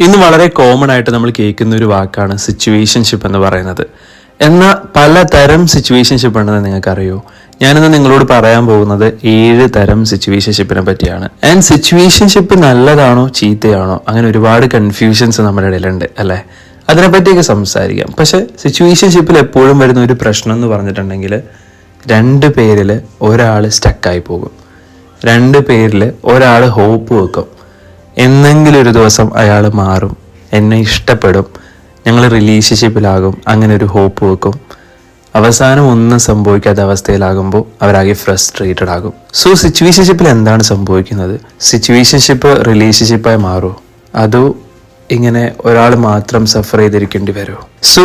ഇന്ന് വളരെ കോമൺ ആയിട്ട് നമ്മൾ കേൾക്കുന്ന ഒരു വാക്കാണ് സിറ്റുവേഷൻഷിപ്പ് എന്ന് പറയുന്നത്. എന്നാൽ പലതരം സിറ്റുവേഷൻഷിപ്പ് ഉണ്ടെന്ന് നിങ്ങൾക്കറിയോ? ഞാനിന്ന് നിങ്ങളോട് പറയാൻ പോകുന്നത് ഏഴ് തരം സിറ്റുവേഷൻഷിപ്പിനെ പറ്റിയാണ്. ആൻഡ് സിറ്റുവേഷൻഷിപ്പ് നല്ലതാണോ ചീത്തയാണോ? അങ്ങനെ ഒരുപാട് കൺഫ്യൂഷൻസ് നമ്മുടെ ഇടയിലുണ്ട് അല്ലേ? അതിനെപ്പറ്റിയൊക്കെ സംസാരിക്കാം. പക്ഷെ സിറ്റുവേഷൻഷിപ്പിൽ എപ്പോഴും വരുന്ന ഒരു പ്രശ്നം എന്ന് പറഞ്ഞിട്ടുണ്ടെങ്കിൽ രണ്ട് പേരിൽ ഒരാൾ സ്റ്റക്കായി പോകും. രണ്ട് പേരിൽ ഒരാൾ ഹോപ്പ് വെക്കും. എന്നെങ്കിലും ഒരു ദിവസം അയാൾ മാറും എന്നെ ഇഷ്ടപ്പെടും ഞങ്ങൾ റിലേഷൻഷിപ്പിലാകും അങ്ങനെ ഒരു ഹോപ്പ് വെക്കും. അവസാനം ഒന്നും സംഭവിക്കാത്ത അവസ്ഥയിലാകുമ്പോൾ അവരാകെ ഫ്രസ്ട്രേറ്റഡ് ആകും. സോ സിറ്റുവേഷൻഷിപ്പിൽ എന്താണ് സംഭവിക്കുന്നത്? സിറ്റുവേഷൻഷിപ്പ് റിലേഷൻഷിപ്പായി മാറുമോ അതോ ഇങ്ങനെ ഒരാൾ മാത്രം സഫർ ചെയ്തിരിക്കേണ്ടി വരുമോ സോ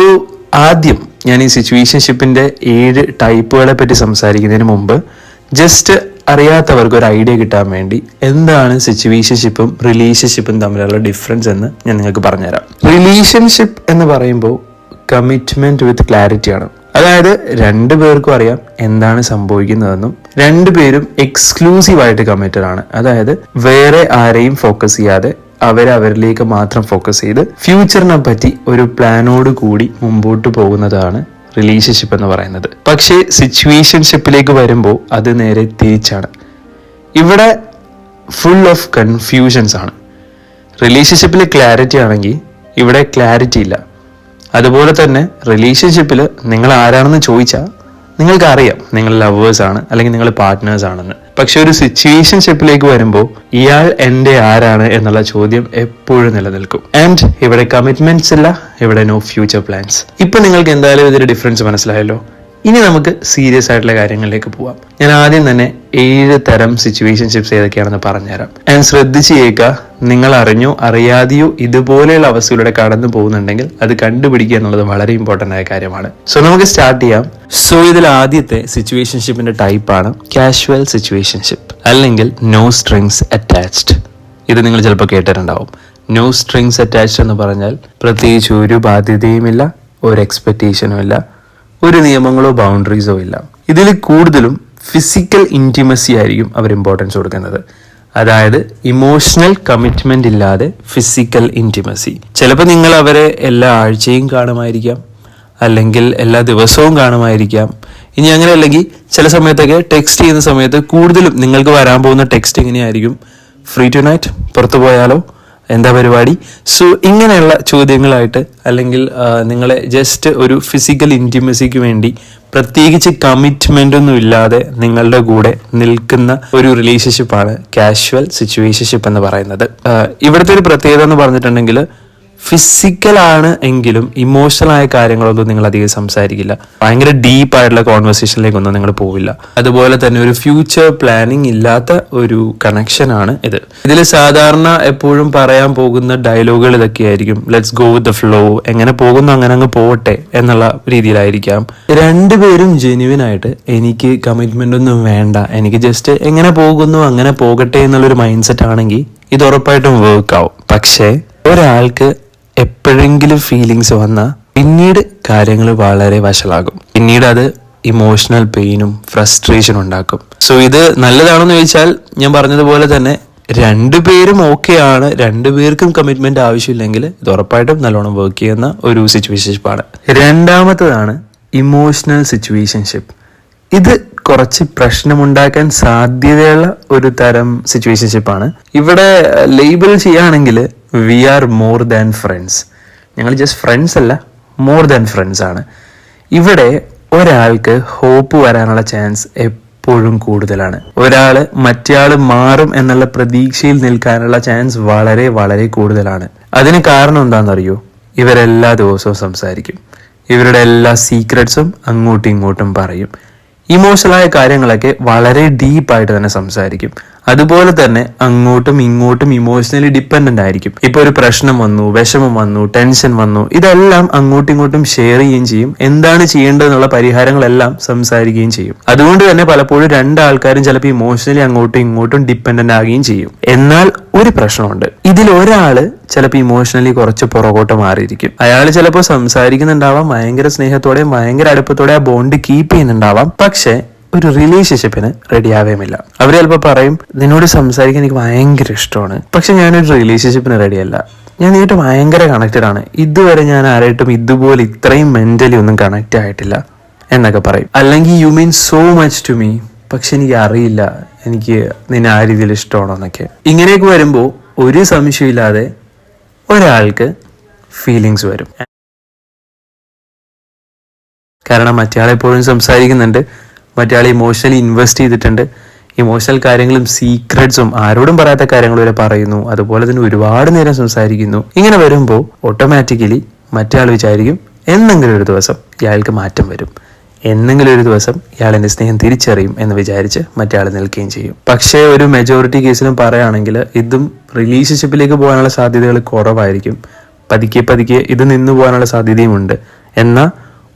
ആദ്യം ഞാൻ ഈ സിറ്റുവേഷൻഷിപ്പിന്റെ ഏഴ് ടൈപ്പുകളെ പറ്റി സംസാരിക്കുന്നതിന് മുമ്പ് ജസ്റ്റ് അറിയാത്തവർക്ക് ഒരു ഐഡിയ കിട്ടാൻ വേണ്ടി എന്താണ് സിറ്റുവേഷൻഷിപ്പും റിലേഷൻഷിപ്പും തമ്മിലുള്ള ഡിഫറൻസ് എന്ന് ഞാൻ നിങ്ങൾക്ക് പറഞ്ഞുതരാം. റിലേഷൻഷിപ്പ് എന്ന് പറയുമ്പോൾ കമ്മിറ്റ്മെന്റ് വിത്ത് ക്ലാരിറ്റി ആണ്. അതായത് രണ്ടു പേർക്കും അറിയാം എന്താണ് സംഭവിക്കുന്നതെന്നും രണ്ടുപേരും എക്സ്ക്ലൂസീവ് ആയിട്ട് കമ്മിറ്റഡ് ആണ്. അതായത് വേറെ ആരെയും ഫോക്കസ് ചെയ്യാതെ അവരെ അവരിലേക്ക് മാത്രം ഫോക്കസ് ചെയ്ത് ഫ്യൂച്ചറിനെ പറ്റി ഒരു പ്ലാനോട് കൂടി മുമ്പോട്ട് പോകുന്നതാണ് റിലേഷൻഷിപ്പ് എന്ന് പറയുന്നത്. പക്ഷേ സിറ്റുവേഷൻഷിപ്പിലേക്ക് വരുമ്പോൾ അത് നേരെ തിരിച്ചാണ്. ഇവിടെ ഫുൾ ഓഫ് കൺഫ്യൂഷൻസ് ആണ്. റിലേഷൻഷിപ്പിൽ ക്ലാരിറ്റി ആണെങ്കിൽ ഇവിടെ ക്ലാരിറ്റി ഇല്ല. അതുപോലെ തന്നെ റിലേഷൻഷിപ്പിൽ നിങ്ങൾ ആരാണെന്ന് ചോദിച്ചാൽ നിങ്ങൾക്ക് അറിയാം നിങ്ങൾ ലവേഴ്സ് ആണ് അല്ലെങ്കിൽ നിങ്ങൾ പാർട്ട്നേഴ്സ് ആണെന്ന്. പക്ഷെ ഒരു സിറ്റുവേഷൻഷിപ്പിലേക്ക് വരുമ്പോൾ ഇയാൾ എന്റെ ആരാണ് എന്നുള്ള ചോദ്യം എപ്പോഴും നിലനിൽക്കും. ആൻഡ് ഇവിടെ കമ്മിറ്റ്മെന്റ്സ് ഇല്ല ഇവിടെ നോ ഫ്യൂച്ചർ പ്ലാൻസ് ഇപ്പൊ നിങ്ങൾക്ക് എന്തായാലും ഇതൊരു ഡിഫറൻസ് മനസ്സിലായല്ലോ. ഇനി നമുക്ക് സീരിയസ് ആയിട്ടുള്ള കാര്യങ്ങളിലേക്ക് പോവാം. ഞാൻ ആദ്യം തന്നെ ഏഴ് തരം സിറ്റുവേഷൻഷിപ്സ് ഏതൊക്കെയാണെന്ന് പറഞ്ഞുതരാം. ആൻഡ് ശ്രദ്ധിച്ച് കേൾക്കുക നിങ്ങൾ അറിഞ്ഞോ അറിയാതെയോ ഇതുപോലെയുള്ള അവസ്ഥയിലൂടെ കടന്നു പോകുന്നുണ്ടെങ്കിൽ അത് കണ്ടുപിടിക്കുക എന്നുള്ളത് വളരെ ഇമ്പോർട്ടന്റ് ആയ കാര്യമാണ്. സോ നമുക്ക് സ്റ്റാർട്ട് ചെയ്യാം. സോ ഇതിൽ ആദ്യത്തെ സിറ്റുവേഷൻഷിപ്പിന്റെ ടൈപ്പാണ് കാഷ്വൽ സിറ്റുവേഷൻഷിപ്പ് അല്ലെങ്കിൽ നോ സ്ട്രിങ്സ് അറ്റാച്ച്ഡ് ഇത് നിങ്ങൾ ചിലപ്പോൾ കേട്ടിട്ടുണ്ടാവും. നോ സ്ട്രിങ്സ് അറ്റാച്ച്ഡ് എന്ന് പറഞ്ഞാൽ പ്രത്യേകിച്ച് ഒരു ബാധ്യതയുമില്ല ഒരു എക്സ്പെക്റ്റേഷനും ഇല്ല. ഒരു നിയമങ്ങളോ ബൗണ്ടറീസോ ഇല്ല. ഇതിൽ കൂടുതലും ഫിസിക്കൽ ഇന്റിമസി ആയിരിക്കും അവർ ഇമ്പോർട്ടൻസ് കൊടുക്കുന്നത്. അതായത് ഇമോഷണൽ കമ്മിറ്റ്മെന്റ് ഇല്ലാതെ ഫിസിക്കൽ ഇന്റിമസി ചിലപ്പോൾ നിങ്ങൾ അവരെ എല്ലാ ആഴ്ചയും കാണുമായിരിക്കാം അല്ലെങ്കിൽ എല്ലാ ദിവസവും കാണുമായിരിക്കാം. ഇനി അങ്ങനെ അല്ലെങ്കിൽ ചില സമയത്തൊക്കെ ടെക്സ്റ്റ് ചെയ്യുന്ന സമയത്ത് കൂടുതലും നിങ്ങൾക്ക് വരാൻ പോകുന്ന ടെക്സ്റ്റ് എങ്ങനെയായിരിക്കും? ഫ്രീ ടു നൈറ്റ് പുറത്തു പോയാലോ? എന്താ പരിപാടി? സോ ഇങ്ങനെയുള്ള ചോദ്യങ്ങളായിട്ട് അല്ലെങ്കിൽ നിങ്ങളെ ജസ്റ്റ് ഒരു ഫിസിക്കൽ ഇന്റിമസിക്ക് വേണ്ടി പ്രത്യേകിച്ച് കമ്മിറ്റ്മെന്റ് ഒന്നും ഇല്ലാതെ നിങ്ങളുടെ കൂടെ നിൽക്കുന്ന ഒരു റിലേഷൻഷിപ്പാണ് കാഷ്വൽ സിറ്റുവേഷൻഷിപ്പ് എന്ന് പറയുന്നത്. ഇവിടുത്തെ ഒരു പ്രത്യേകത എന്ന് പറഞ്ഞിട്ടുണ്ടെങ്കിൽ ഫിസിക്കൽ ആണ് എങ്കിലും ഇമോഷണൽ ആയ കാര്യങ്ങളൊന്നും നിങ്ങൾ അധികം സംസാരിക്കില്ല. ഭയങ്കര ഡീപ്പ് ആയിട്ടുള്ള കോൺവെർസേഷനിലേക്കൊന്നും നിങ്ങൾ പോവില്ല. അതുപോലെ തന്നെ ഒരു ഫ്യൂച്ചർ പ്ലാനിങ് ഇല്ലാത്ത ഒരു കണക്ഷനാണ് ഇത്. ഇതിൽ സാധാരണ എപ്പോഴും പറയാൻ പോകുന്ന ഡയലോഗുകൾ ഇതൊക്കെയായിരിക്കും. Let's go with the flow എങ്ങനെ പോകുന്നു? അങ്ങനെ അങ്ങ് പോവട്ടെ എന്നുള്ള രീതിയിലായിരിക്കാം. രണ്ടുപേരും ജെന്യുവൻ ആയിട്ട് എനിക്ക് കമ്മിറ്റ്മെന്റ് ഒന്നും വേണ്ട. എനിക്ക് ജസ്റ്റ് എങ്ങനെ പോകുന്നു അങ്ങനെ പോകട്ടെ എന്നുള്ളൊരു മൈൻഡ് സെറ്റ് ആണെങ്കിൽ ഇത് ഉറപ്പായിട്ടും വർക്ക് ആവും. പക്ഷേ ഒരാൾക്ക് എപ്പോഴെങ്കിലും ഫീലിങ്സ് വന്നാൽ പിന്നീട് കാര്യങ്ങൾ വളരെ വഷളാകും. പിന്നീട് അത് ഇമോഷണൽ പെയിനും ഫ്രസ്ട്രേഷനും ഉണ്ടാക്കും. സോ ഇത് നല്ലതാണെന്ന് ചോദിച്ചാൽ ഞാൻ പറഞ്ഞതുപോലെ തന്നെ രണ്ടുപേരും ഓക്കെ ആണ് രണ്ടുപേർക്കും കമ്മിറ്റ്മെന്റ് ആവശ്യമില്ലെങ്കിൽ ഇത് ഉറപ്പായിട്ടും നല്ലോണം വർക്ക് ചെയ്യുന്ന ഒരു സിറ്റുവേഷൻഷിപ്പാണ് രണ്ടാമത്തതാണ് ഇമോഷണൽ സിറ്റുവേഷൻഷിപ്പ് ഇത് കുറച്ച് പ്രശ്നമുണ്ടാക്കാൻ സാധ്യതയുള്ള ഒരു തരം സിറ്റുവേഷൻഷിപ്പാണ് ഇവിടെ ലേബിൾ ചെയ്യുകയാണെങ്കിൽ we are more than friends ഞങ്ങൾ ജസ്റ്റ് ഫ്രണ്ട്സ് അല്ല മോർ ദാൻ ഫ്രണ്ട്സ് ആണ്. ഇവിടെ ഒരാൾക്ക് ഹോപ്പ് വരാനുള്ള ചാൻസ് എപ്പോഴും കൂടുതലാണ്. ഒരാൾ മറ്റേയാൾ മാറും എന്നുള്ള പ്രതീക്ഷയിൽ നിൽക്കാനുള്ള ചാൻസ് വളരെ വളരെ കൂടുതലാണ്. അതിന് കാരണം എന്താണെന്നറിയോ? ഇവരെല്ലാ ദിവസവും സംസാരിക്കും. ഇവരുടെ എല്ലാ സീക്രട്സും അങ്ങോട്ടും ഇങ്ങോട്ടും പറയും. ഇമോഷണലായ കാര്യങ്ങളൊക്കെ വളരെ ഡീപ്പായിട്ട് തന്നെ സംസാരിക്കും. അതുപോലെ തന്നെ അങ്ങോട്ടും ഇങ്ങോട്ടും ഇമോഷണലി ഡിപ്പെൻഡന്റ് ആയിരിക്കും. ഇപ്പൊ ഒരു പ്രശ്നം വന്നു വിഷമം വന്നു ടെൻഷൻ വന്നു ഇതെല്ലാം അങ്ങോട്ടും ഇങ്ങോട്ടും ഷെയർ ചെയ്യുകയും ചെയ്യും. എന്താണ് ചെയ്യേണ്ടതെന്നുള്ള പരിഹാരങ്ങളെല്ലാം സംസാരിക്കുകയും ചെയ്യും. അതുകൊണ്ട് തന്നെ പലപ്പോഴും രണ്ടാൾക്കാരും ചിലപ്പോൾ ഇമോഷണലി അങ്ങോട്ടും ഇങ്ങോട്ടും ഡിപ്പെൻഡന്റ് ആകുകയും ചെയ്യും. എന്നാൽ ഒരു പ്രശ്നമുണ്ട്. ഇതിൽ ഒരാൾ ചിലപ്പോൾ ഇമോഷണലി കുറച്ച് പുറകോട്ട് മാറിയിരിക്കും. അയാൾ ചിലപ്പോൾ സംസാരിക്കുന്നുണ്ടാവാം ഭയങ്കര സ്നേഹത്തോടെയും ഭയങ്കര അടുപ്പത്തോടെ ആ ബോണ്ട് കീപ്പ് ചെയ്യുന്നുണ്ടാവാം. പക്ഷേ ഒരു റിലേഷൻഷിപ്പിന് റെഡി ആവേമില്ല. അവർ ചിലപ്പോൾ പറയും നിന്നോട് സംസാരിക്കാൻ എനിക്ക് ഭയങ്കര ഇഷ്ടമാണ്. പക്ഷെ ഞാനൊരു റിലേഷൻഷിപ്പിന് റെഡിയല്ല ഞാൻ നേരിട്ട് ഭയങ്കര കണക്റ്റഡ് ആണ്. ഇതുവരെ ഞാൻ ആരായിട്ടും ഇതുപോലെ ഇത്രയും മെന്റലി ഒന്നും കണക്റ്റ് ആയിട്ടില്ല എന്നൊക്കെ പറയും. അല്ലെങ്കിൽ you mean so much to me പക്ഷെ എനിക്ക് അറിയില്ല. എനിക്ക് നിന്നെ ആ രീതിയിൽ ഇഷ്ടമാണോ എന്നൊക്കെ. ഇങ്ങനെയൊക്കെ വരുമ്പോൾ ഒരു സംശയമില്ലാതെ ഒരാൾക്ക് ഫീലിങ്സ് വരും. കാരണം മറ്റയാൾ എപ്പോഴും സംസാരിക്കുന്നുണ്ട്. മറ്റയാൾ ഇമോഷണലി ഇൻവെസ്റ്റ് ചെയ്തിട്ടുണ്ട്. ഇമോഷണൽ കാര്യങ്ങളും സീക്രട്സും ആരോടും പറയാത്ത കാര്യങ്ങൾ വരെ പറയുന്നു. അതുപോലെ തന്നെ ഒരുപാട് നേരം സംസാരിക്കുന്നു. ഇങ്ങനെ വരുമ്പോൾ ഓട്ടോമാറ്റിക്കലി മറ്റയാൾ വിചാരിക്കും എന്നെങ്കിലും ഒരു ദിവസം ഇയാൾക്ക് മാറ്റം വരും. എന്നെങ്കിലും ഒരു ദിവസം ഇയാൾ സ്നേഹം തിരിച്ചറിയും എന്ന് വിചാരിച്ച് മറ്റയാൾ നിൽക്കുകയും ചെയ്യും. പക്ഷേ ഒരു മെജോറിറ്റി കേസിലും പറയുകയാണെങ്കിൽ ഇതും റിലേഷൻഷിപ്പിലേക്ക് പോകാനുള്ള സാധ്യതകൾ കുറവായിരിക്കും. പതുക്കെ പതുക്കെ ഇത് നിന്നു പോകാനുള്ള സാധ്യതയുമുണ്ട് എന്നാൽ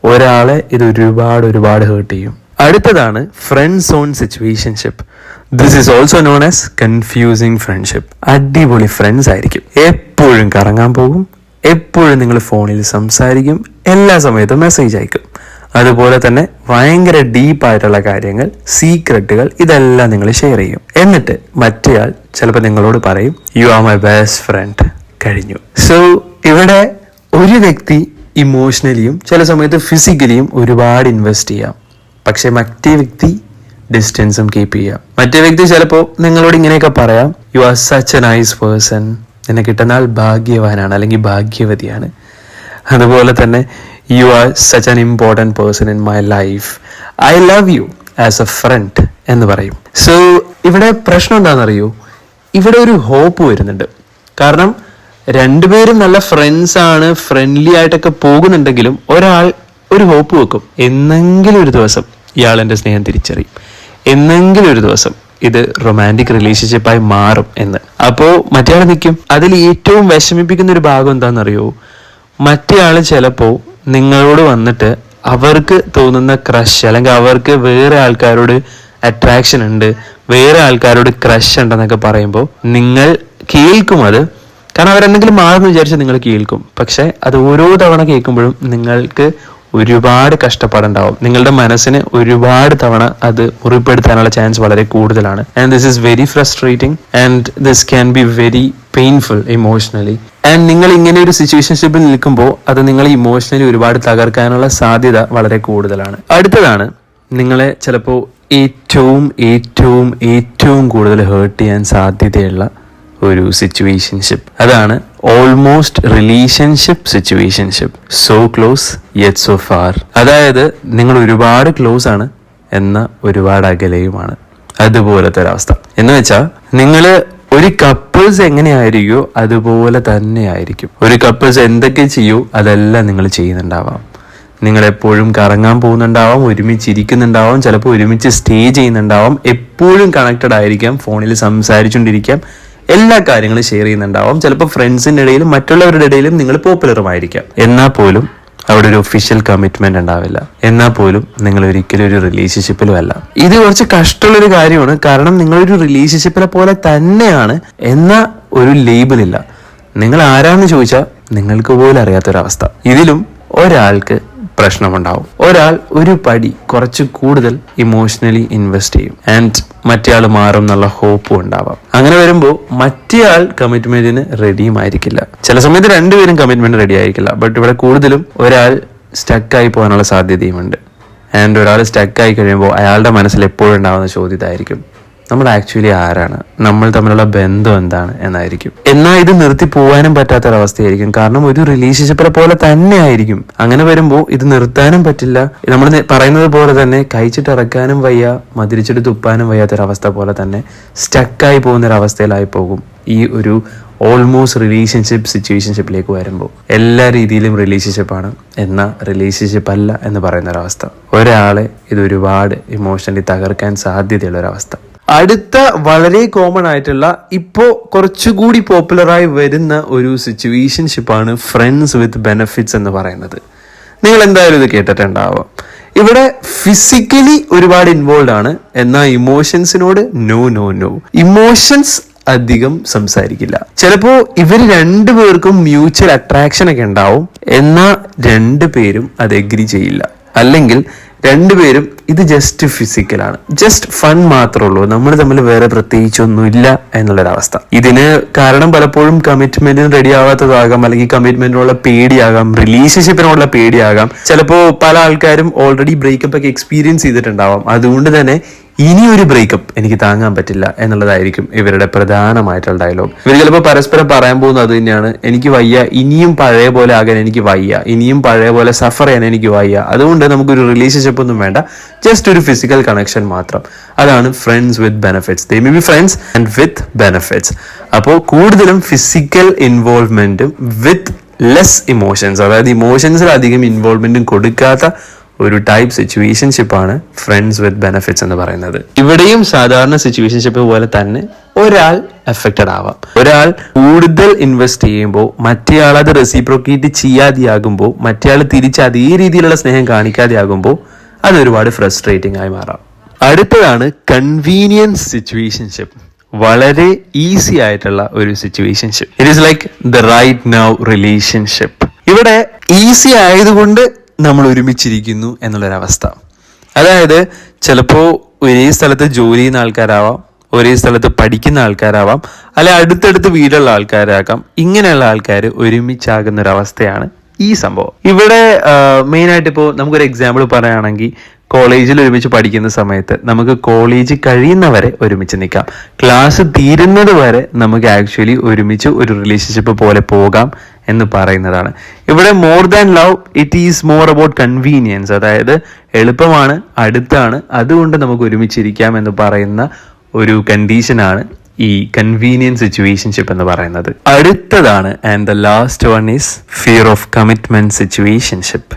ഒരാളെ ഇത് ഒരുപാട് ഒരുപാട് ഹേർട്ട് ചെയ്യും. അടുത്തതാണ് friend zone situationship this is also known as confusing friendship അടിപൊളി ഫ്രണ്ട്സ് ആയിരിക്കും. എപ്പോഴും കറങ്ങാൻ പോകും. എപ്പോഴും നിങ്ങൾ ഫോണിൽ സംസാരിക്കും. എല്ലാ സമയത്തും മെസ്സേജ് അയക്കും. അതുപോലെ തന്നെ ഭയങ്കര ഡീപ്പായിട്ടുള്ള കാര്യങ്ങൾ സീക്രട്ടുകൾ ഇതെല്ലാം നിങ്ങൾ ഷെയർ ചെയ്യും. എന്നിട്ട് മറ്റേയാൾ ചിലപ്പോൾ നിങ്ങളോട് പറയും you are my best friend കഴിഞ്ഞു. സോ ഇവിടെ ഒരു വ്യക്തി ഇമോഷണലിയും ചില സമയത്ത് ഫിസിക്കലിയും ഒരുപാട് ഇൻവെസ്റ്റ് ചെയ്യാം. പക്ഷേ മറ്റേ വ്യക്തി ഡിസ്റ്റൻസും കീപ്പ് ചെയ്യാം. മറ്റേ വ്യക്തി ചിലപ്പോൾ നിങ്ങളോട് ഇങ്ങനെയൊക്കെ പറയാം you are such a nice person നിന്നെ കിട്ടുന്ന ആൾ ഭാഗ്യവാനാണ് അല്ലെങ്കിൽ ഭാഗ്യവതിയാണ്. അതുപോലെ തന്നെ you are such an important person in my life I love you as a friend എന്ന് പറയും. സോ ഇവിടെ പ്രശ്നം എന്താണെന്നറിയോ? ഇവിടെ ഒരു ഹോപ്പ് വരുന്നുണ്ട്. കാരണം രണ്ടുപേരും നല്ല ഫ്രണ്ട്സ് ആണ് ഫ്രണ്ട്ലി ആയിട്ടൊക്കെ പോകുന്നുണ്ടെങ്കിലും ഒരാൾ ഒരു ഹോപ്പ് വെക്കും. എന്നെങ്കിലും ഒരു ദിവസം ഇയാൾ എന്റെ സ്നേഹം തിരിച്ചറിയും. എന്നെങ്കിലും ഒരു ദിവസം ഇത് റൊമാന്റിക് റിലേഷൻഷിപ്പായി മാറും എന്ന്. അപ്പോൾ മറ്റേ നിൽക്കും. അതിൽ ഏറ്റവും വിഷമിപ്പിക്കുന്ന ഒരു ഭാഗം എന്താണെന്നറിയോ? മറ്റേ ചിലപ്പോൾ ചിലപ്പോ നിങ്ങളോട് വന്നിട്ട് അവർക്ക് തോന്നുന്ന ക്രഷ് അല്ലെങ്കിൽ അവർക്ക് വേറെ ആൾക്കാരോട് അട്രാക്ഷൻ ഉണ്ട് വേറെ ആൾക്കാരോട് ക്രഷ് ഉണ്ടെന്നൊക്കെ പറയുമ്പോൾ നിങ്ങൾ കേൾക്കും അത്. കാരണം അവരെന്തെങ്കിലും മാറുന്നു വിചാരിച്ച് നിങ്ങൾ കേൾക്കും. പക്ഷെ അത് ഓരോ തവണ കേൾക്കുമ്പോഴും നിങ്ങൾക്ക് ഒരുപാട് കഷ്ടപ്പാടുണ്ടാവും. നിങ്ങളുടെ മനസ്സിന് ഒരുപാട് തവണ അത് മുറിപ്പെടുത്താനുള്ള ചാൻസ് വളരെ കൂടുതലാണ്. And this is very frustrating and this can be very painful emotionally and നിങ്ങൾ ഇങ്ങനെ ഒരു സിറ്റുവേഷൻഷിപ്പിൽ നിൽക്കുമ്പോൾ അത് നിങ്ങളെ ഇമോഷണലി ഒരുപാട് തകർക്കാനുള്ള സാധ്യത വളരെ കൂടുതലാണ്. അടുത്തതാണ് നിങ്ങളെ ചിലപ്പോൾ ഏറ്റവും ഏറ്റവും ഏറ്റവും കൂടുതൽ ഹേർട്ട് ചെയ്യാൻ സാധ്യതയുള്ള ഒരു സിറ്റുവേഷൻഷിപ്പ് അതാണ് almost relationship situationship so close yet so far അതായത് നിങ്ങൾ ഒരുപാട് ക്ലോസ് ആണ് എന്ന ഒരുപാട് അകലെയുമാണ്. അതുപോലത്തെ ഒരവസ്ഥ എന്ന് വെച്ചാൽ നിങ്ങൾ ഒരു കപ്പിൾസ് എങ്ങനെയായിരിക്കോ അതുപോലെ തന്നെ ആയിരിക്കും. ഒരു കപ്പിൾസ് എന്തൊക്കെ ചെയ്യൂ അതെല്ലാം നിങ്ങൾ ചെയ്യുന്നുണ്ടാവാം. നിങ്ങൾ എപ്പോഴും കറങ്ങാൻ പോകുന്നുണ്ടാവാം ഒരുമിച്ച് ഇരിക്കുന്നുണ്ടാവാം ചിലപ്പോൾ ഒരുമിച്ച് സ്റ്റേ ചെയ്യുന്നുണ്ടാവാം എപ്പോഴും കണക്റ്റഡ് ആയിരിക്കാം ഫോണിൽ സംസാരിച്ചുകൊണ്ടിരിക്കാം എല്ലാ കാര്യങ്ങളും ഷെയർ ചെയ്യുന്നുണ്ടാവാം. ചിലപ്പോൾ ഫ്രണ്ട്സിന്റെ ഇടയിലും മറ്റുള്ളവരുടെ ഇടയിലും നിങ്ങൾ പോപ്പുലറുമായിരിക്കാം എന്നാൽ പോലും അവിടെ ഒരു ഒഫീഷ്യൽ കമ്മിറ്റ്മെന്റ് ഉണ്ടാവില്ല. എന്നാൽ പോലും നിങ്ങൾ ഒരിക്കലും ഒരു റിലേഷൻഷിപ്പിലും അല്ല. ഇത് കുറച്ച് കഷ്ടമുള്ളൊരു കാര്യമാണ്. കാരണം നിങ്ങളൊരു റിലേഷൻഷിപ്പിലെ പോലെ തന്നെയാണ്. എന്ന ഒരു ലേബിളില്ല നിങ്ങൾ ആരാന്ന് ചോദിച്ചാൽ നിങ്ങൾക്ക് പോലും അറിയാത്തൊരവസ്ഥ. ഇതിലും ഒരാൾക്ക് പ്രശ്നമുണ്ടാവും. ഒരാൾ ഒരു പടി കുറച്ച് കൂടുതൽ ഇമോഷണലി ഇൻവെസ്റ്റ് ചെയ്യും. ആൻഡ് മറ്റേയാൾ മാറും എന്നുള്ള ഹോപ്പും ഉണ്ടാവാം. അങ്ങനെ വരുമ്പോൾ മറ്റേയാൾ കമ്മിറ്റ്മെന്റിന് റെഡിയും ആയിരിക്കില്ല. ചില സമയത്ത് രണ്ടുപേരും കമ്മിറ്റ്മെന്റ് റെഡി ആയിരിക്കില്ല. ബട്ട് ഇവിടെ കൂടുതലും ഒരാൾ സ്റ്റക്കായി പോകാനുള്ള സാധ്യതയുമുണ്ട്. ആൻഡ് ഒരാൾ സ്റ്റക്കായി കഴിയുമ്പോൾ അയാളുടെ മനസ്സിൽ എപ്പോഴും ഉണ്ടാകുന്ന ചോദ്യം നമ്മൾ ആക്ച്വലി ആരാണ്? നമ്മൾ തമ്മിലുള്ള ബന്ധം എന്താണ് എന്നായിരിക്കും. എന്നാൽ ഇത് നിർത്തി പോകാനും പറ്റാത്തൊരവസ്ഥയായിരിക്കും. കാരണം ഒരു റിലേഷൻഷിപ്പിനെ പോലെ തന്നെ ആയിരിക്കും. അങ്ങനെ വരുമ്പോൾ ഇത് നിർത്താനും പറ്റില്ല. നമ്മൾ പറയുന്നത് പോലെ തന്നെ കഴിച്ചിട്ട് ഇറക്കാനും വയ്യ മതിരിച്ചിട്ട് തുപ്പാനും വയ്യാത്തൊരവസ്ഥ പോലെ തന്നെ സ്റ്റക്കായി പോകുന്ന ഒരു അവസ്ഥയിലായി പോകും. ഈ ഒരു ഓൾമോസ്റ്റ് റിലേഷൻഷിപ്പ് സിറ്റുവേഷൻഷിപ്പിലേക്ക് വരുമ്പോൾ. എല്ലാ രീതിയിലും റിലേഷൻഷിപ്പാണ് എന്നാൽ റിലേഷൻഷിപ്പ് അല്ല എന്ന് പറയുന്ന ഒരവസ്ഥ ഒരാളെ ഇത് ഒരുപാട് ഇമോഷണലി തകർക്കാൻ സാധ്യതയുള്ള ഒരവസ്ഥ അടുത്ത വളരെ കോമൺ ആയിട്ടുള്ള ഇപ്പോ കുറച്ചുകൂടി പോപ്പുലറായി വരുന്ന ഒരു സിറ്റുവേഷൻഷിപ്പാണ് ഫ്രണ്ട്സ് വിത്ത് ബെനഫിറ്റ്സ് എന്ന് പറയുന്നത്. നിങ്ങൾ എന്തായാലും ഇത് കേട്ടിട്ടുണ്ടാവാം. ഇവിടെ ഫിസിക്കലി ഒരുപാട് ഇൻവോൾവ് ആണ് എന്നാൽ ഇമോഷൻസിനോട് നോ നോ നോ ഇമോഷൻസ് അധികം സംസാരിക്കില്ല. ചിലപ്പോ ഇവർ രണ്ടുപേർക്കും മ്യൂച്വൽ അട്രാക്ഷൻ ഒക്കെ ഉണ്ടാവും എന്നാൽ രണ്ടുപേരും അത് എഗ്രി ചെയ്യില്ല. അല്ലെങ്കിൽ രണ്ടുപേരും ഇത് ജസ്റ്റ് ഫിസിക്കലാണ് ജസ്റ്റ് ഫൺ മാത്രമേ ഉള്ളൂ. നമ്മൾ തമ്മിൽ വേറെ പ്രത്യേകിച്ചൊന്നുമില്ല എന്നുള്ളൊരവസ്ഥ. ഇതിന് കാരണം പലപ്പോഴും കമ്മിറ്റ്മെന്റിന് റെഡി ആവാത്തതാകാം അല്ലെങ്കിൽ കമ്മിറ്റ്മെന്റിനുള്ള പേടിയാകാം റിലേഷൻഷിപ്പിനുള്ള പേടിയാകാം. ചിലപ്പോൾ പല ആൾക്കാരും ഓൾറെഡി ബ്രേക്കപ്പ് ഒക്കെ എക്സ്പീരിയൻസ് ചെയ്തിട്ടുണ്ടാവാം. അതുകൊണ്ട് തന്നെ ഇനി ഒരു ബ്രേക്കപ്പ് എനിക്ക് താങ്ങാൻ പറ്റില്ല എന്നുള്ളതായിരിക്കും ഇവരുടെ പ്രധാനമായിട്ടുള്ള ഡയലോഗ് ഇവർ ചിലപ്പോൾ പരസ്പരം പറയാൻ പോകുന്നത് അത് തന്നെയാണ്. എനിക്ക് വയ്യ ഇനിയും പഴയ പോലെ ആകാൻ എനിക്ക് വയ്യ ഇനിയും പഴയ പോലെ സഫർ ചെയ്യാൻ എനിക്ക് വയ്യ. അതുകൊണ്ട് നമുക്കൊരു റിലേഷൻഷിപ്പ് ഒന്നും വേണ്ട. ജസ്റ്റ് ഒരു ഫിസിക്കൽ കണക്ഷൻ മാത്രം. അതാണ് friends with benefits they may be friends and with benefits അപ്പോൾ കൂടുതലും ഫിസിക്കൽ ഇൻവോൾവ്മെന്റും വിത്ത് ലെസ് ഇമോഷൻസ് അതായത് ഇമോഷൻസിൽ അധികം ഇൻവോൾവ്മെന്റും കൊടുക്കാത്ത ഒരു ടൈപ്പ് സിറ്റുവേഷൻഷിപ്പാണ് ഫ്രണ്ട്സ് വിത്ത് ബെനഫിറ്റ്സ് എന്ന് പറയുന്നത്. ഇവിടെയും സാധാരണ സിറ്റുവേഷൻഷിപ്പ് പോലെ തന്നെ ഒരാൾ എഫക്റ്റഡ് ആവാം. ഒരാൾ കൂടുതൽ ഇൻവെസ്റ്റ് ചെയ്യുമ്പോൾ മറ്റേയാൾ അത് റെസിപ്രോക്കേറ്റ് ചെയ്യാതെയാകുമ്പോൾ മറ്റേയാൾ തിരിച്ച് അതേ രീതിയിലുള്ള സ്നേഹം കാണിക്കാതെയാകുമ്പോൾ അത് ഒരുപാട് ഫ്രസ്ട്രേറ്റിംഗ് ആയി മാറാം. അടുത്തതാണ് കൺവീനിയൻസ് സിറ്റുവേഷൻഷിപ്പ് വളരെ ഈസി ആയിട്ടുള്ള ഒരു situationship it is like the right now relationship ഇവിടെ ഈസി ആയതുകൊണ്ട് നമ്മൾ ഒരുമിച്ചിരിക്കുന്നു എന്നുള്ളൊരവസ്ഥ. അതായത് ചിലപ്പോൾ ഒരേ സ്ഥലത്ത് ജോലി ചെയ്യുന്ന ആൾക്കാരാവാം ഒരേ സ്ഥലത്ത് പഠിക്കുന്ന ആൾക്കാരാവാം അല്ലെ അടുത്തടുത്ത് വീടുള്ള ആൾക്കാരാകാം. ഇങ്ങനെയുള്ള ആൾക്കാർ ഒരുമിച്ചാകുന്ന ഒരവസ്ഥയാണ് ഈ സംഭവം. ഇവിടെ മെയിൻ ആയിട്ട് ഇപ്പോൾ നമുക്കൊരു എക്സാമ്പിൾ പറയുകയാണെങ്കിൽ കോളേജിൽ ഒരുമിച്ച് പഠിക്കുന്ന സമയത്ത് നമുക്ക് കോളേജ് കഴിയുന്നവരെ ഒരുമിച്ച് നിൽക്കാം. ക്ലാസ് തീരുന്നത് വരെ നമുക്ക് ആക്ച്വലി ഒരുമിച്ച് ഒരു റിലേഷൻഷിപ്പ് പോലെ പോകാം എന്ന് പറയുന്നതാണ്. ഇവിടെ more than love it is more about convenience അതായത് എളുപ്പമാണ് അടുത്താണ് അതുകൊണ്ട് നമുക്ക് ഒരുമിച്ചിരിക്കാം എന്ന് പറയുന്ന ഒരു കണ്ടീഷനാണ് ഈ കൺവീനിയൻസ് സിറ്റുവേഷൻഷിപ്പ് എന്ന് പറയുന്നത്. അടുത്തതാണ് and the last one is fear of commitment situationship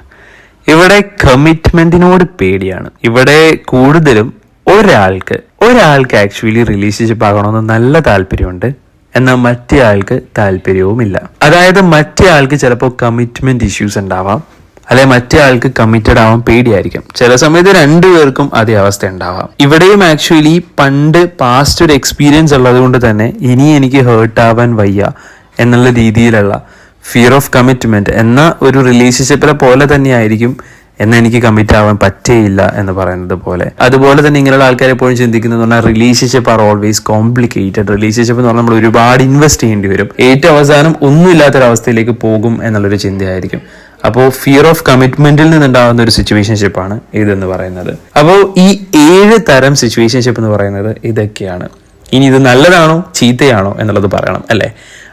ഇവിടെ കമ്മിറ്റ്മെന്റിനോട് പേടിയാണ്. ഇവിടെ കൂടുതലും ഒരാൾക്ക് ഒരാൾക്ക് ആക്ച്വലി റിലേഷൻഷിപ്പ് ആകണമെന്ന് നല്ല താല്പര്യമുണ്ട്. എന്നാൽ മറ്റേ ആൾക്ക് താല്പര്യവുമില്ല. അതായത് മറ്റേ ആൾക്ക് ചിലപ്പോൾ കമ്മിറ്റ്മെന്റ് ഇഷ്യൂസ് ഉണ്ടാവാം. അല്ലെ മറ്റേ ആൾക്ക് കമ്മിറ്റഡ് ആവാൻ പേടിയായിരിക്കും. ചില സമയത്ത് രണ്ടുപേർക്കും അതേ അവസ്ഥ ഉണ്ടാവാം. ഇവിടെയും ആക്ച്വലി പണ്ട് പാസ്റ്റ് ഒരു എക്സ്പീരിയൻസ് ഉള്ളത് കൊണ്ട് തന്നെ ഇനി എനിക്ക് ഹേർട്ട് ആവാൻ വയ്യ എന്നുള്ള രീതിയിലുള്ള ഫിയർ ഓഫ് കമ്മിറ്റ്മെന്റ് എന്ന ഒരു റിലേഷൻഷിപ്പിലെ പോലെ തന്നെയായിരിക്കും എന്നാൽ എനിക്ക് കമ്മിറ്റ് ആവാൻ പറ്റേയില്ല എന്ന് പറയുന്നത് പോലെ. അതുപോലെ തന്നെ ഇങ്ങനെയുള്ള ആൾക്കാർ എപ്പോഴും ചിന്തിക്കുന്നത് പറഞ്ഞാൽ relationship are always complicated relationship എന്ന് പറഞ്ഞാൽ നമ്മൾ ഒരുപാട് ഇൻവെസ്റ്റ് ചെയ്യേണ്ടി വരും. ഏറ്റവും അവസാനം ഒന്നുമില്ലാത്തൊരവസ്ഥയിലേക്ക് പോകും എന്നുള്ളൊരു ചിന്തയായിരിക്കും. അപ്പോൾ ഫിയർ ഓഫ് കമ്മിറ്റ്മെന്റിൽ നിന്നുണ്ടാകുന്ന ഒരു സിറ്റുവേഷൻഷിപ്പ് ആണ് ഇതെന്ന് പറയുന്നത്. അപ്പോൾ ഈ ഏഴ് തരം സിറ്റുവേഷൻഷിപ്പ് എന്ന് പറയുന്നത് ഇതൊക്കെയാണ്. ഇനി ഇത് നല്ലതാണോ ചീത്തയാണോ എന്നുള്ളത് പറയണം അല്ലേ?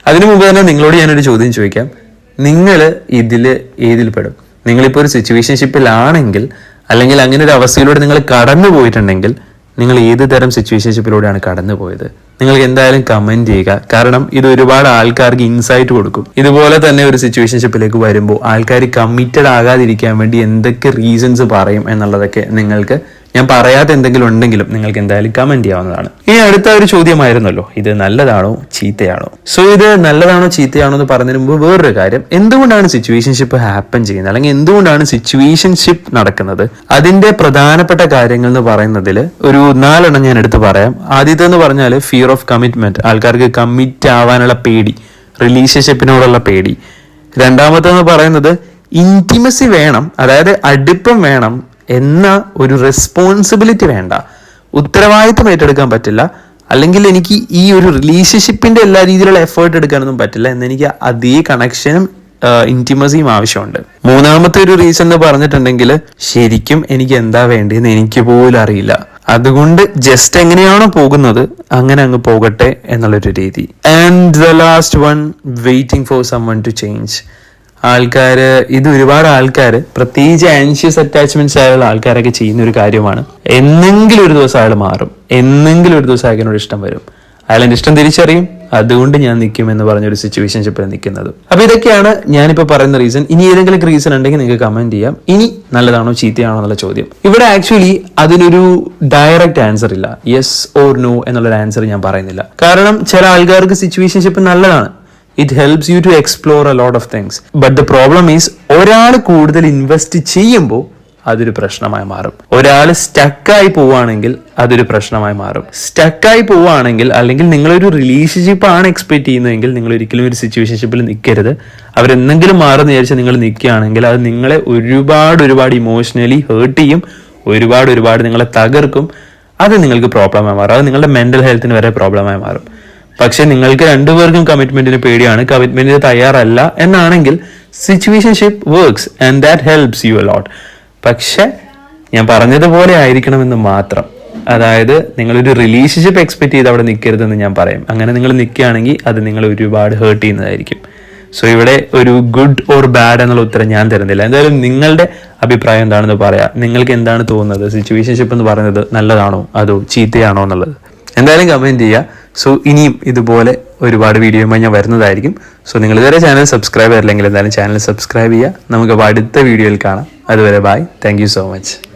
അതിനു മുമ്പ് തന്നെ നിങ്ങളോട് ഞാനൊരു ചോദ്യം ചോദിക്കാം. നിങ്ങൾ ഇതിൽ ഏതിൽ പെടും നിങ്ങളിപ്പോൾ ഒരു സിറ്റുവേഷൻഷിപ്പിലാണെങ്കിൽ അല്ലെങ്കിൽ അങ്ങനെ ഒരു അവസ്ഥയിലൂടെ നിങ്ങൾ കടന്നു പോയിട്ടുണ്ടെങ്കിൽ നിങ്ങൾ ഏത് തരം സിറ്റുവേഷൻഷിപ്പിലൂടെയാണ് കടന്നു പോയത് നിങ്ങൾക്ക് എന്തായാലും കമന്റ് ചെയ്യുക. കാരണം ഇത് ഒരുപാട് ആൾക്കാർക്ക് ഇൻസൈറ്റ് കൊടുക്കും. ഇതുപോലെ തന്നെ ഒരു സിറ്റുവേഷൻഷിപ്പിലേക്ക് വരുമ്പോൾ ആൾക്കാർ കമ്മിറ്റഡ് ആകാതിരിക്കാൻ വേണ്ടി എന്തൊക്കെ റീസൺസ് പറയും എന്നുള്ളതൊക്കെ നിങ്ങൾക്ക് ഞാൻ പറയാത്ത എന്തെങ്കിലും ഉണ്ടെങ്കിലും നിങ്ങൾക്ക് എന്തായാലും കമന്റ് ചെയ്യാവുന്നതാണ്. ഇനി അടുത്ത ഒരു ചോദ്യമായിരുന്നല്ലോ. ഇത് നല്ലതാണോ ചീത്തയാണോ? സോ ഇത് നല്ലതാണോ ചീത്തയാണോ എന്ന് പറഞ്ഞതിന് മുമ്പ് വേറൊരു കാര്യം. എന്തുകൊണ്ടാണ് സിറ്റുവേഷൻഷിപ്പ് ഹാപ്പൻ ചെയ്യുന്നത്? അല്ലെങ്കിൽ എന്തുകൊണ്ടാണ് സിറ്റുവേഷൻഷിപ്പ് നടക്കുന്നത്? അതിന്റെ പ്രധാനപ്പെട്ട കാര്യങ്ങൾ എന്ന് പറയുന്നതിൽ ഒരു നാലെണ്ണം ഞാൻ എടുത്ത് പറയാം. ആദ്യത്തെ എന്ന് പറഞ്ഞാൽ ഫിയർ ഓഫ് കമ്മിറ്റ്മെന്റ് ആൾക്കാർക്ക് കമ്മിറ്റ് ആവാനുള്ള പേടി. റിലേഷൻഷിപ്പിനോടുള്ള പേടി. രണ്ടാമത്തെന്ന് പറയുന്നത് ഇന്റിമസി വേണം. അതായത് അടുപ്പം വേണം. എന്ന ഒരു റെസ്പോൺസിബിലിറ്റി വേണ്ട. ഉത്തരവാദിത്വം ഏറ്റെടുക്കാൻ പറ്റില്ല. അല്ലെങ്കിൽ എനിക്ക് ഈ ഒരു റിലേഷൻഷിപ്പിന്റെ എല്ലാ രീതിയിലുള്ള എഫേർട്ട് എടുക്കാനൊന്നും പറ്റില്ല എന്നെനിക്ക് അതേ കണക്ഷനും ഇന്റിമസിയും ആവശ്യമുണ്ട്. മൂന്നാമത്തെ ഒരു റീസൺ എന്ന് പറഞ്ഞിട്ടുണ്ടെങ്കിൽ ശരിക്കും എനിക്ക് എന്താ വേണ്ടതെന്ന് എനിക്ക് പോലും അറിയില്ല. അതുകൊണ്ട് ജസ്റ്റ് എങ്ങനെയാണോ പോകുന്നത് അങ്ങനെ അങ്ങ് പോകട്ടെ എന്നുള്ളൊരു രീതി. And the last one waiting for someone to change ആൾക്കാര് ഇത് ഒരുപാട് ആൾക്കാർ പ്രത്യേകിച്ച് ആൻഷ്യസ് അറ്റാച്ച്മെന്റ്സ് ആയുള്ള ആൾക്കാരൊക്കെ ചെയ്യുന്ന ഒരു കാര്യമാണ്. എന്നെങ്കിലും ഒരു ദിവസം അയാൾ മാറും. എന്നെങ്കിലും ഒരു ദിവസം അയാളിനോട് ഇഷ്ടം വരും. അയാൾ എന്റെ ഇഷ്ടം തിരിച്ചറിയും. അതുകൊണ്ട് ഞാൻ നിൽക്കും എന്ന് പറഞ്ഞൊരു സിറ്റുവേഷൻഷിപ്പിൽ നിൽക്കുന്നത് അപ്പോൾ ഇതൊക്കെയാണ് ഞാനിപ്പോ പറയുന്ന റീസൺ ഇനി ഏതെങ്കിലും റീസൺ ഉണ്ടെങ്കിൽ നിങ്ങൾക്ക് കമന്റ് ചെയ്യാം. ഇനി നല്ലതാണോ ചീത്തയാണോ എന്നുള്ള ചോദ്യം. ഇവിടെ ആക്ച്വലി അതിനൊരു ഡയറക്റ്റ് ആൻസർ ഇല്ല. യെസ് ഓർ നോ എന്നുള്ളൊരു ആൻസർ ഞാൻ പറയുന്നില്ല. കാരണം ചില ആൾക്കാർക്ക് സിറ്റുവേഷൻഷിപ്പ് നല്ലതാണ്. It helps you to explore a lot of things but the problem is ഒരാൾ കൂടുതൽ ഇൻവെസ്റ്റ് ചെയ്യുമ്പോൾ അതൊരു പ്രശ്നമായി മാറും. ഒരാൾ സ്റ്റക്കായി പോവുകയാണെങ്കിൽ അതൊരു പ്രശ്നമായി മാറും. സ്റ്റക്കായി പോവുകയാണെങ്കിൽ അല്ലെങ്കിൽ നിങ്ങളൊരു റിലേഷൻഷിപ്പ് ആണ് എക്സ്പെക്ട് ചെയ്യുന്നതെങ്കിൽ നിങ്ങൾ ഒരിക്കലും ഒരു സിറ്റുവേഷൻഷിപ്പിൽ നിൽക്കരുത്. അവരെന്തെങ്കിലും മാറുന്ന വിചാരിച്ച് നിങ്ങൾ നിൽക്കുകയാണെങ്കിൽ അത് നിങ്ങളെ ഒരുപാട് ഒരുപാട് ഇമോഷണലി ഹേർട്ട് ചെയ്യും. ഒരുപാട് ഒരുപാട് നിങ്ങളെ തകർക്കും. അത് നിങ്ങൾക്ക് പ്രോബ്ലമായി മാറും. അത് നിങ്ങളുടെ മെന്റൽ ഹെൽത്തിന് വരെ പ്രോബ്ലമായി മാറും. പക്ഷെ നിങ്ങൾക്ക് രണ്ടുപേർക്കും കമ്മിറ്റ്മെന്റിന് പേടിയാണ് കമ്മിറ്റ്മെന്റിന് തയ്യാറല്ല എന്നാണെങ്കിൽ situationship works and that helps you a lot പക്ഷെ ഞാൻ പറഞ്ഞതുപോലെ ആയിരിക്കണമെന്ന് മാത്രം. അതായത് നിങ്ങളൊരു റിലേഷൻഷിപ്പ് എക്സ്പെക്ട് ചെയ്ത് അവിടെ നിൽക്കരുതെന്ന് ഞാൻ പറയും. അങ്ങനെ നിങ്ങൾ നിൽക്കുകയാണെങ്കിൽ അത് നിങ്ങൾ ഒരുപാട് ഹേർട്ട് ചെയ്യുന്നതായിരിക്കും. സോ ഇവിടെ ഒരു ഗുഡ് ഓർ ബാഡ് എന്നുള്ള ഉത്തരം ഞാൻ തരുന്നില്ല. എന്തായാലും നിങ്ങളുടെ അഭിപ്രായം എന്താണെന്ന് പറയാം. നിങ്ങൾക്ക് എന്താണ് തോന്നുന്നത്? സിറ്റുവേഷൻഷിപ്പ് എന്ന് പറയുന്നത് നല്ലതാണോ അതോ ചീത്തയാണോ എന്നുള്ളത്? എന്തായാലും കമന്റ് ചെയ്യുക. സോ ഇനിയും ഇതുപോലെ ഒരുപാട് വീഡിയോയുമായി ഞാൻ വരുന്നതായിരിക്കും. സോ നിങ്ങൾ ഇതുവരെ ചാനൽ സബ്സ്ക്രൈബ് ചെയ്തില്ലെങ്കിൽ എന്തായാലും ചാനൽ സബ്സ്ക്രൈബ് ചെയ്യുക. നമുക്ക് അടുത്ത വീഡിയോയിൽ കാണാം. അതുവരെ ബൈ താങ്ക് സോ മച്ച്